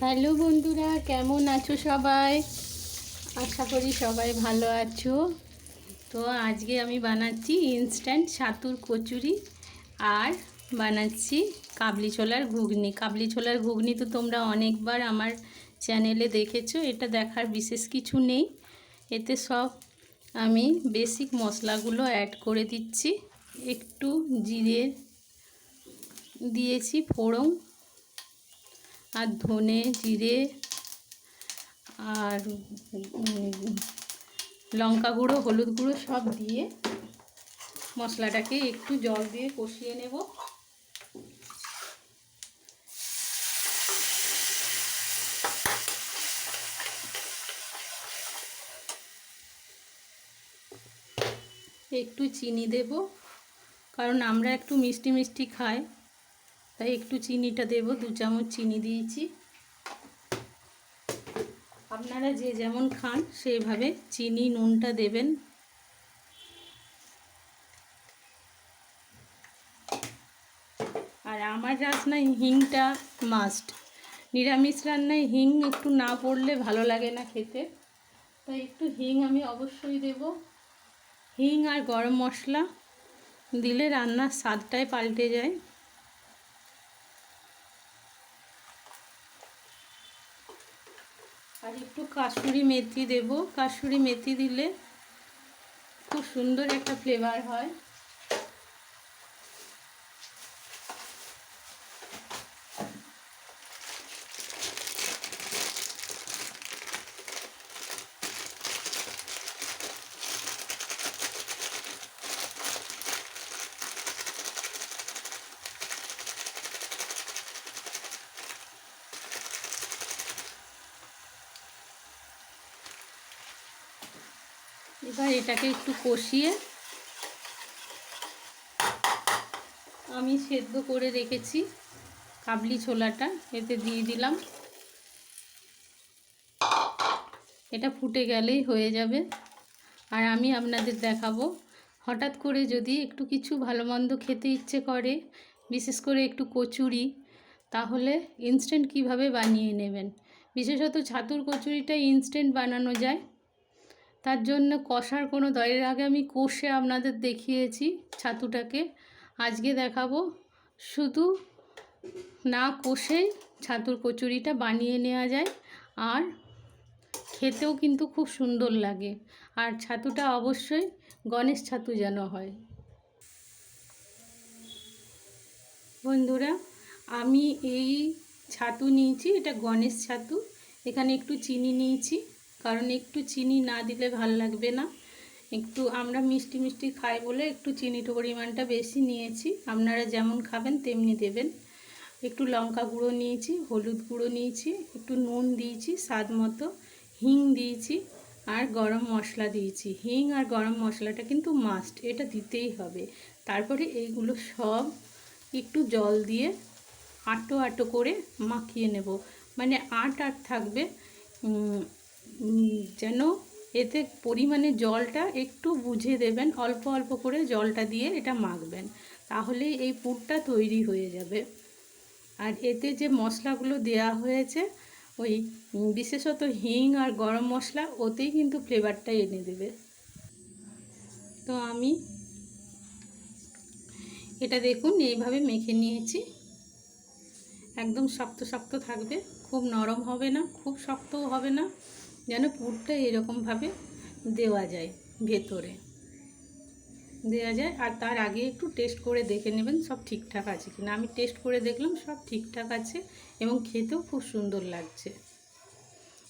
Hello বন্ধুরা, কেমন আছো সবাই? আশা করি সবাই ভালো আছো। তো আজকে আমি বানাচ্ছি ইনস্ট্যান্ট সাতুর কচুরি আর বানাচ্ছি কাবলি ছোলার ঘুগনি। কাবলি ছোলার ঘুগনি তো তোমরা অনেকবার আমার চ্যানেলে দেখেছ, এটা দেখার বিশেষ কিছু নেই। এতে সব আমি বেসিক মশলাগুলো অ্যাড করে দিচ্ছি। একটু জিরে দিয়েছি ফোড়ন আর ধনে, জিরে আর লঙ্কা গুঁড়ো, হলুদ গুঁড়ো সব দিয়ে মশলাটাকে একটু জল দিয়ে কষিয়ে নেব। একটু চিনি দেব, কারণ আমরা একটু মিষ্টি মিষ্টি খাই। তাই একটু চিনিটা দেব, দু চামচ চিনি দিয়েছি। আপনারা যে যেমন খান সেইভাবে চিনি, নুনটা দেবেন। আর আমার রান্নায় হিংটা মাস্ট নিরামিষ রান্নায় হিং একটু না পড়লে ভালো লাগে না খেতে। তাই একটু হিং আমি অবশ্যই দেব। হিং আর গরম মশলা দিলে রান্নার স্বাদটাই পাল্টে যায়। আর একটু কাসুরি মেথি দেব। কাসুরি মেথি দিলে খুব সুন্দর একটা ফ্লেভার হয়। এবার এটাকে একটু কষিয়ে আমি সেদ্ধ করে রেখেছি কাবলি ছোলাটা, এতে দিয়ে দিলাম। এটা ফুটে গেলেই হয়ে যাবে। আর আমি আপনাদের দেখাবো, হঠাৎ করে যদি একটু কিছু ভালো মন্দ খেতে ইচ্ছে করে, বিশেষ করে একটু কচুরি, তাহলে ইনস্ট্যান্ট কীভাবে বানিয়ে নেবেন? বিশেষত ছাতুর কচুরিটা ইনস্ট্যান্ট বানানো যায়। তার জন্য কষার কোনো দয়ের আগে আমি কষে আপনাদের দেখিয়েছি ছাতুটাকে। আজকে দেখাবো শুধু না কষেই ছাতুর কচুরিটা বানিয়ে নেওয়া যায় আর খেতেও কিন্তু খুব সুন্দর লাগে। আর ছাতুটা অবশ্যই গণেশ ছাতু যেন হয়। বন্ধুরা, আমি এই ছাতু নিয়েছি, এটা গণেশ ছাতু। এখানে একটু চিনি নিয়েছি। কারণ একটু চিনি না দিলে ভালো লাগবে না। একটু আমরা মিষ্টি মিষ্টি খাই বলে একটু চিনির পরিমাণটা বেশি নিয়েছি। আপনারা যেমন খাবেন তেমনি দেবেন। একটু লঙ্কা গুঁড়ো নিয়েছি, হলুদ গুঁড়ো নিয়েছি, একটু নুন দিয়েছি, স্বাদ মতো হিং দিয়েছি আর গরম মশলা দিয়েছি। হিং আর গরম মশলাটা কিন্তু মাস্ট এটা দিতেই হবে। তারপরে এইগুলো সব একটু জল দিয়ে আটো আটো করে মাখিয়ে নেব। মানে আট আট থাকবে যেন এতে পরিমাণে জলটা একটু বুঝে দেবেন, অল্প অল্প করে জলটা দিয়ে এটা মাখবেন। তাহলেই এই পুরটা তৈরি হয়ে যাবে। আর এতে যে মশলাগুলো দেয়া হয়েছে, ওই বিশেষত হিং আর গরম মশলা, ওতেই কিন্তু ফ্লেভারটা এনে দেবে। তো আমি এটা দেখুন, এইভাবে মেখে নিয়েছি। একদম শক্ত শক্ত থাকবে, খুব নরম হবে না, খুব শক্তও হবে না। যেন পুরটা এরকমভাবে দেওয়া যায় ভেতরে। দেওয়া যায়, আর তার আগে একটু টেস্ট করে দেখে নেবেন সব ঠিকঠাক আছে কিনা। আমি টেস্ট করে দেখলাম, সব ঠিকঠাক আছে এবং খেতেও খুব সুন্দর লাগছে।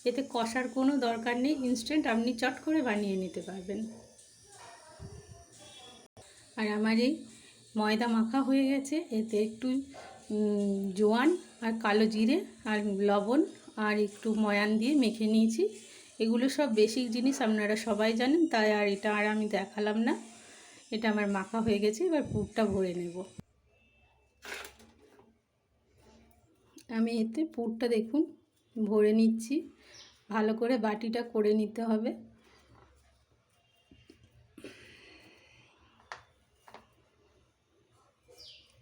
এতে কষার কোনো দরকার নেই ইনস্ট্যান্ট আপনি চট করে বানিয়ে নিতে পারবেন। আর আমার এই ময়দা মাখা হয়ে গেছে, এতে একটু জোয়ান আর কালো জিরে আর লবণ আর একটু ময়ান দিয়ে মেখে নিয়েছি। এগুলো সব বেসিক জিনিস আপনারা সবাই জানেন, তাই আর এটা আর আমি দেখালাম না। এটা আমার মাখা হয়ে গেছে, এবার পুরটা ভরে নেব। আমি এতে পুরটা দেখুন, ভরে নিচ্ছি। ভালো করে বাটিটা করে নিতে হবে।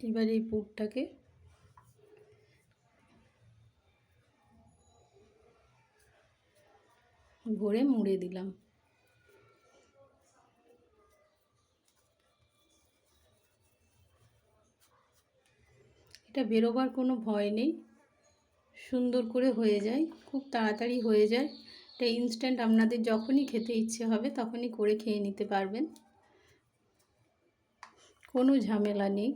এবার এই পুরটাকে ভরে মুড়ে দিলাম। এটা বেরোবার কোনো ভয় নেই। সুন্দর করে হয়ে যায়, খুব তাড়াতাড়ি হয়ে যায়। এটা ইনস্ট্যান্ট আপনাদের যখনই খেতে ইচ্ছে হবে তখনই করে খেয়ে নিতে পারবেন। কোনো ঝামেলা নেই।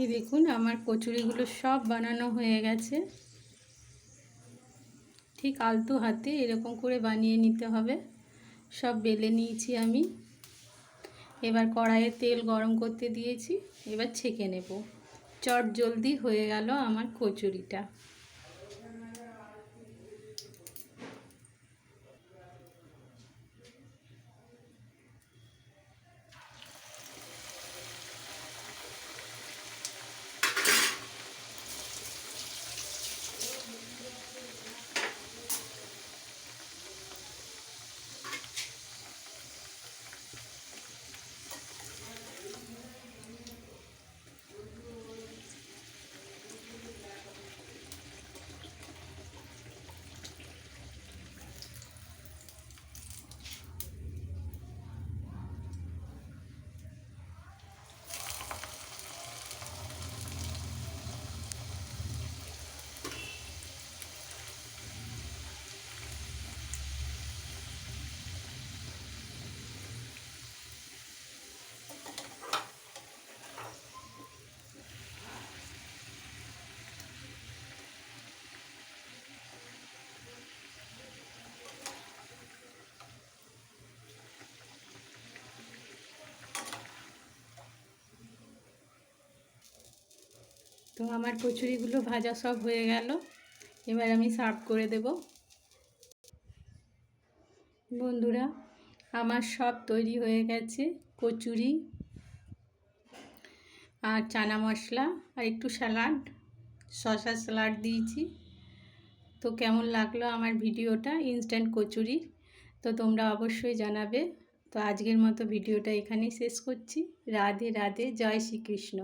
এই দেখুন, আমার কচুরিগুলো সব বানানো হয়ে গেছে। ঠিক আলতু হাতে এরকম করে বানিয়ে নিতে হবে। সব বেলে নিয়েছি আমি। এবার কড়াইয়ে তেল গরম করতে দিয়েছি। এবার ছেঁকে নেব। চট জলদি হয়ে গেল আমার কচুরিটা। তো আমার কচুরিগুলো ভাজা সব হয়ে গেল। এবার আমি সার্ভ করে দেব। বন্ধুরা, আমার সব তৈরি হয়ে গেছে, কচুরি আর চানা মশলা আর একটু স্যালাড, শসা স্যালাড দিয়েছি। তো কেমন লাগল আমার ভিডিওটা? ইনস্ট্যান্ট কচুরির তো তোমরা অবশ্যই জানাবে। তো আজকের মতো ভিডিওটা এখানেই শেষ করছি। রাধে রাধে, জয় শ্রীকৃষ্ণ।